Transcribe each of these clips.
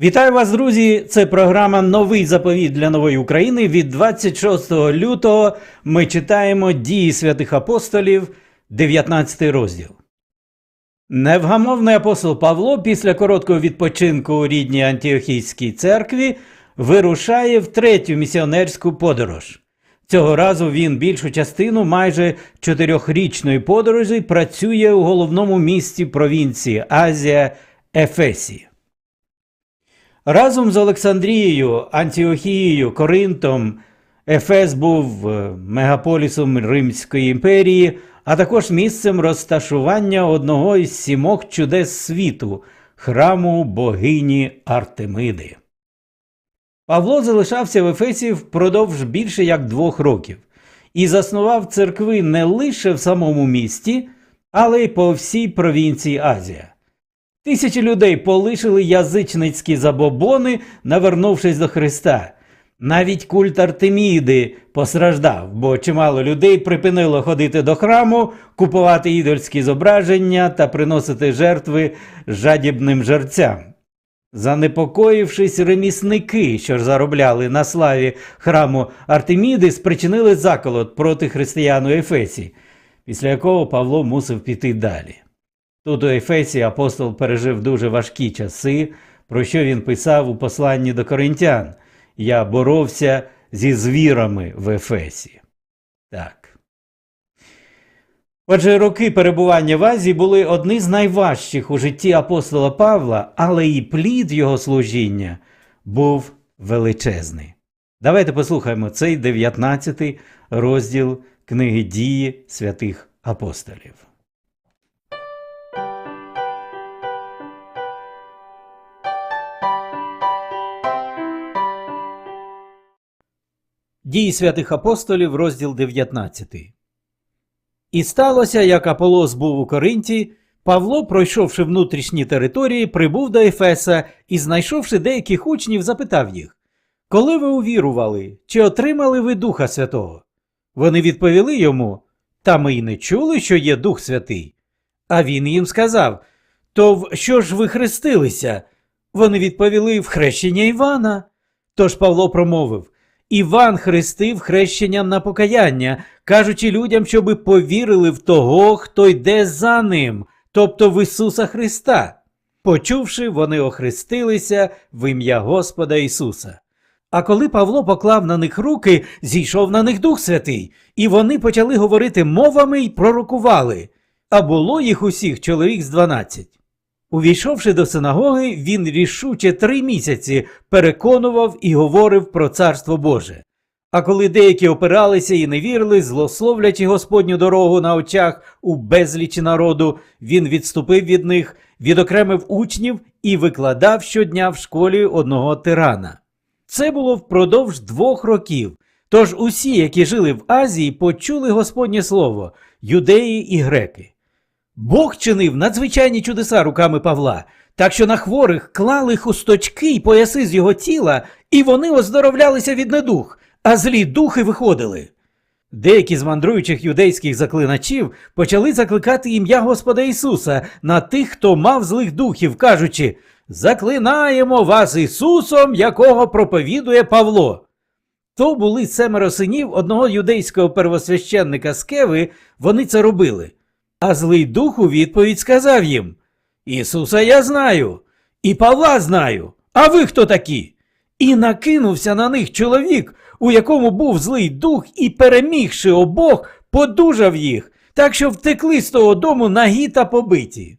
Вітаю вас, друзі! Це програма Новий заповіт для нової України. Від 26 лютого ми читаємо дії святих апостолів, 19 розділ. Невгамовний апостол Павло після короткого відпочинку у рідній Антіохійській церкві вирушає в третю місіонерську подорож. Цього разу він більшу частину майже чотирьохрічної подорожі працює у головному місті провінції Азія Ефесі. Разом з Олександрією, Антіохією, Коринтом Ефес був е, мегаполісом Римської імперії, а також місцем розташування одного із сімох чудес світу храму богині Артемиди. Павло залишався в Ефесі впродовж більше як двох років і заснував церкви не лише в самому місті, але й по всій провінції Азія. Тисячі людей полишили язичницькі забобони, навернувшись до Христа. Навіть культ Артеміди постраждав, бо чимало людей припинило ходити до храму, купувати ідольські зображення та приносити жертви жадібним жерцям. Занепокоївшись, ремісники, що заробляли на славі храму Артеміди, спричинили заколот проти християн у Ефесі, після якого Павло мусив піти далі. Тут у Ефесі апостол пережив дуже важкі часи, про що він писав у посланні до коринтян. Я боровся зі звірами в Ефесі. Так. Отже, роки перебування в Азії були одні з найважчих у житті апостола Павла, але і плід його служіння був величезний. Давайте послухаємо цей 19 розділ книги дії святих апостолів. Дії святих апостолів, розділ 19. І сталося, як Аполос був у Коринті, Павло, пройшовши внутрішні території, прибув до Ефеса і, знайшовши деяких учнів, запитав їх Коли ви увірували, чи отримали ви Духа Святого? Вони відповіли йому Та ми й не чули, що є Дух Святий. А він їм сказав То в що ж ви хрестилися? Вони відповіли в хрещення Івана. Тож Павло промовив Іван хрестив хрещенням на покаяння, кажучи людям, щоби повірили в того, хто йде за ним, тобто в Ісуса Христа. Почувши, вони охрестилися в ім'я Господа Ісуса. А коли Павло поклав на них руки, зійшов на них Дух Святий, і вони почали говорити мовами й пророкували. А було їх усіх чоловік з дванадцять. Увійшовши до синагоги, він рішуче три місяці переконував і говорив про царство Боже. А коли деякі опиралися і не вірили, злословлячи Господню дорогу на очах у безлічі народу, він відступив від них, відокремив учнів і викладав щодня в школі одного тирана. Це було впродовж двох років. Тож усі, які жили в Азії, почули Господнє слово юдеї і греки. Бог чинив надзвичайні чудеса руками Павла, так що на хворих клали хусточки й пояси з його тіла, і вони оздоровлялися від недух, а злі духи виходили. Деякі з мандруючих юдейських заклиначів почали закликати ім'я Господа Ісуса на тих, хто мав злих духів, кажучи Заклинаємо вас Ісусом, якого проповідує Павло. То були семеро синів одного юдейського первосвященника Скеви, вони це робили. А злий дух у відповідь сказав їм Ісуса я знаю, і Павла знаю, а ви хто такі? І накинувся на них чоловік, у якому був злий дух, і, перемігши обох, подужав їх, так що втекли з того дому нагі та побиті.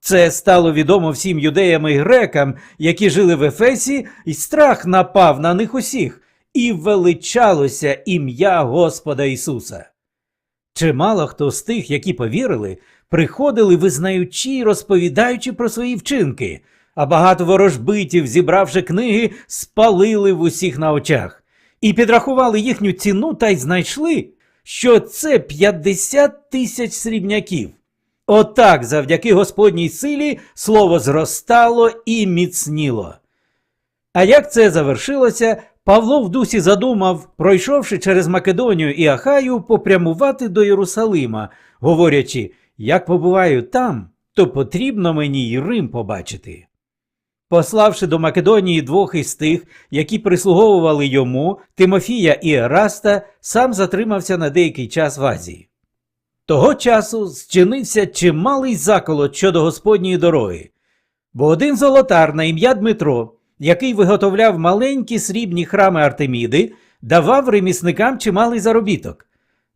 Це стало відомо всім юдеям і грекам, які жили в Ефесі, і страх напав на них усіх, і величалося ім'я Господа Ісуса. Чимало хто з тих, які повірили, приходили, визнаючи й розповідаючи про свої вчинки, а багато ворожбитів, зібравши книги, спалили в усіх на очах, і підрахували їхню ціну та й знайшли, що це 50 тисяч срібняків. Отак, завдяки Господній силі, слово зростало і міцніло. А як це завершилося, Павло в дусі задумав, пройшовши через Македонію і Ахаю, попрямувати до Єрусалима, говорячи, як побуваю там, то потрібно мені й Рим побачити. Пославши до Македонії двох із тих, які прислуговували йому, Тимофія і Ераста, сам затримався на деякий час в Азії. Того часу зчинився чималий заколот щодо Господньої дороги, бо один золотар на ім'я Дмитро, який виготовляв маленькі срібні храми Артеміди, давав ремісникам чималий заробіток.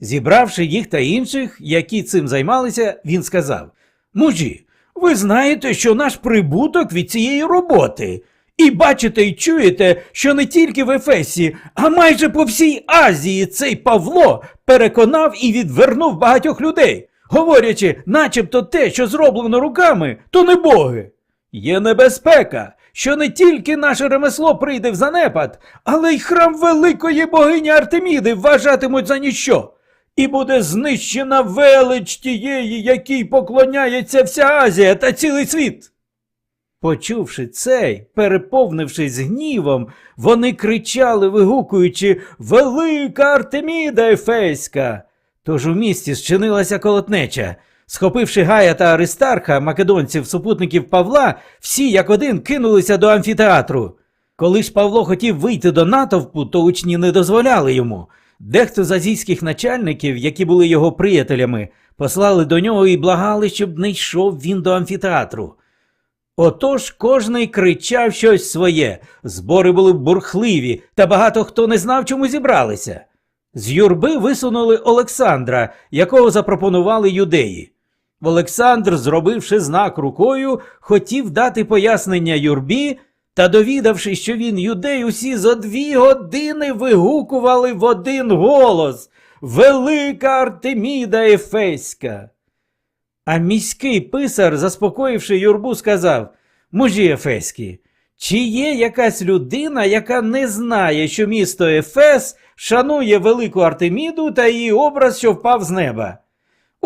Зібравши їх та інших, які цим займалися, він сказав: Мужі, ви знаєте, що наш прибуток від цієї роботи. І бачите і чуєте, що не тільки в Ефесі, а майже по всій Азії цей Павло переконав і відвернув багатьох людей, говорячи, начебто те, що зроблено руками, то не боги. Є небезпека, що не тільки наше ремесло прийде в занепад, але й храм великої богині Артеміди вважатимуть за ніщо. І буде знищена велич тієї, якій поклоняється вся Азія та цілий світ. Почувши це, переповнившись гнівом, вони кричали, вигукуючи Велика Артеміда Ефеська. Тож у місті зчинилася колотнеча. Схопивши Гая та Аристарха, македонців, супутників Павла, всі як один кинулися до амфітеатру. Коли ж Павло хотів вийти до натовпу, то учні не дозволяли йому. Дехто з азійських начальників, які були його приятелями, послали до нього і благали, щоб не йшов він до амфітеатру. Отож кожний кричав щось своє, збори були бурхливі, та багато хто не знав, чому зібралися. З юрби висунули Олександра, якого запропонували юдеї. Олександр, зробивши знак рукою, хотів дати пояснення юрбі, та довідавши, що він юдей, усі за дві години вигукували в один голос Велика Артеміда Ефеська. А міський писар, заспокоївши юрбу, сказав Мужі Ефеські, чи є якась людина, яка не знає, що місто Ефес шанує велику Артеміду та її образ, що впав з неба?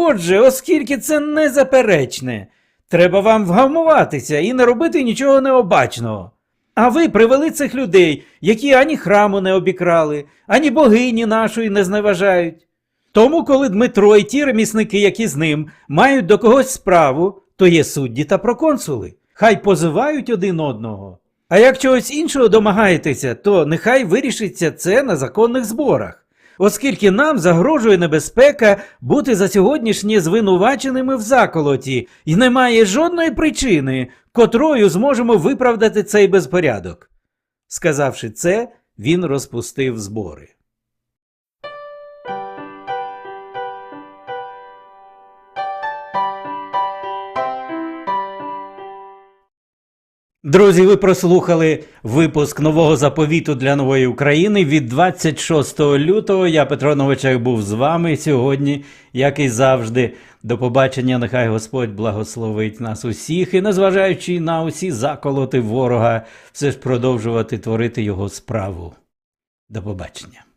Отже, оскільки це незаперечне, треба вам вгамуватися і не робити нічого необачного. А ви привели цих людей, які ані храму не обікрали, ані богині нашої не зневажають. Тому, коли Дмитро і ті ремісники, які з ним, мають до когось справу, то є судді та проконсули. Хай позивають один одного. А як чогось іншого домагаєтеся, то нехай вирішиться це на законних зборах, оскільки нам загрожує небезпека бути за сьогоднішнє звинуваченими в заколоті, і немає жодної причини, котрою зможемо виправдати цей безпорядок. Сказавши це, він розпустив збори. Друзі, ви прослухали випуск нового заповіту для нової України від 26 лютого. Я Петро Новичак був з вами сьогодні, як і завжди. До побачення. Нехай Господь благословить нас усіх і, незважаючи на усі заколоти ворога, все ж продовжувати творити його справу. До побачення.